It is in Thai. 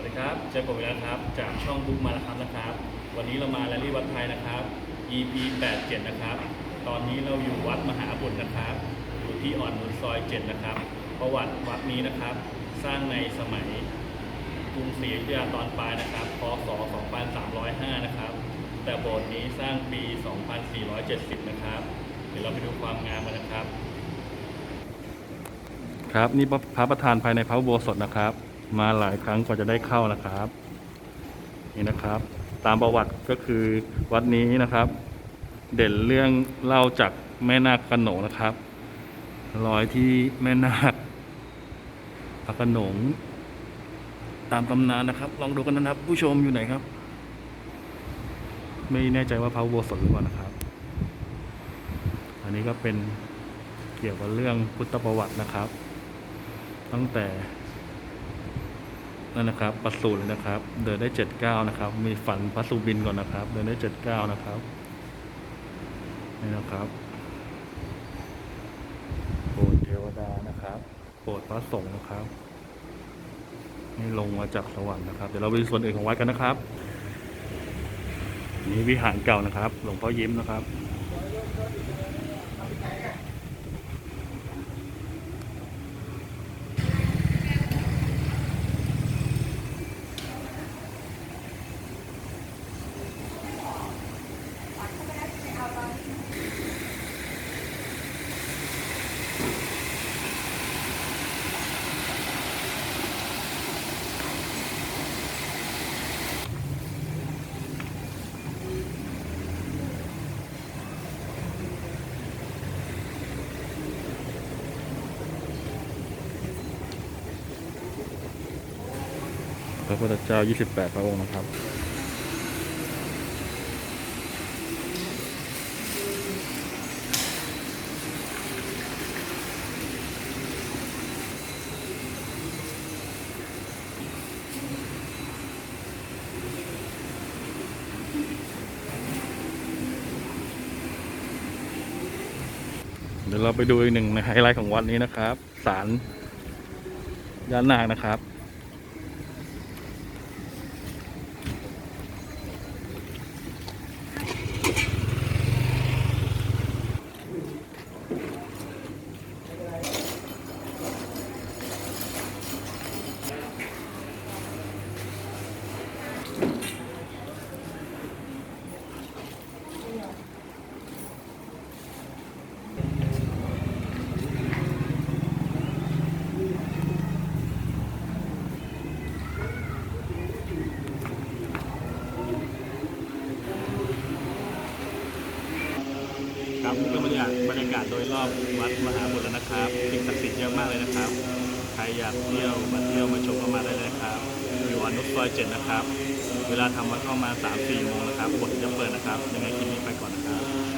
วัสดีครับเจอผมอีกแล้วครับ จากช่องบุ๊กมาแล้วครับนะครับ วันนี้เรามาแรลลี่วัดไทยนะครับ EP 87นะครับ ตอนนี้เราอยู่วัดมหาบุตรนะครับ อยู่ที่อ่อนนุนซอย7นะครับ ประวัติวัดนี้นะครับ สร้างในสมัยกรุงศรีอยุธยาตอนปลายนะครับ พศ 2305 นะครับ แต่โบสถ์นี้สร้างปี 2470 นะครับ เดี๋ยวเราไปดูความงามกันนะครับ ครับนี่พระประธานภายในพระอุโบสถนะครับ มาหลายครั้งกว่าจะได้เข้านะครับ นี่นะครับ ตามประวัติก็คือวัดนี้นะครับ เด่นเรื่องเล่าจากแม่นาคกระโหนงนะครับรอยที่แม่นาคพระกระโหนง ตามตำนานนะครับ ลองดูกันนะครับ ผู้ชมอยู่ไหนครับ ไม่แน่ใจว่าพระโบสถหรือเปล่านะครับ อันนี้ก็เป็นเกี่ยวกับเรื่องพุทธประวัตินะครับ ตั้งแต่ นั่นนะครับประสูติเลยนะครับ เดินได้เจ็ดเก้านะครับ มีฝันพระสุบินก่อนนะครับ เดินได้เจ็ดเก้านะครับนี่นะครับโปรดเทวดานะครับ โปรดพระสงฆ์นะครับนี่ลงมาจากสวรรค์นะครับ เดี๋ยวเราไปส่วนอื่นของวัดกันนะครับ นี่วิหารเก่านะครับ หลวงพ่อยิ้มนะครับ ระพุทธเจ้า 28 พระองค์นะครับ เดี๋ยวเราไปดูอีกหนึ่งไฮไลท์ของวัดนี้นะครับ ศาลย่านนางนะครับ ครับนี่เป็นบรรยากาศบรรยากาศโดยรอบวัดมหาบุตรนะครับสิ่งศักดิ์สิทธิ์เยอะมากเลยนะครับ ใครอยากเที่ยวมาเที่ยวมาชมก็มาได้เลยครับอยู่อนุซอยเจ็ดนะครับ เวลาทำวัดเข้ามา3 4โมงนะครับบทจะเปิดนะครับยังไงคลิปนี้ไปก่อนนะครับ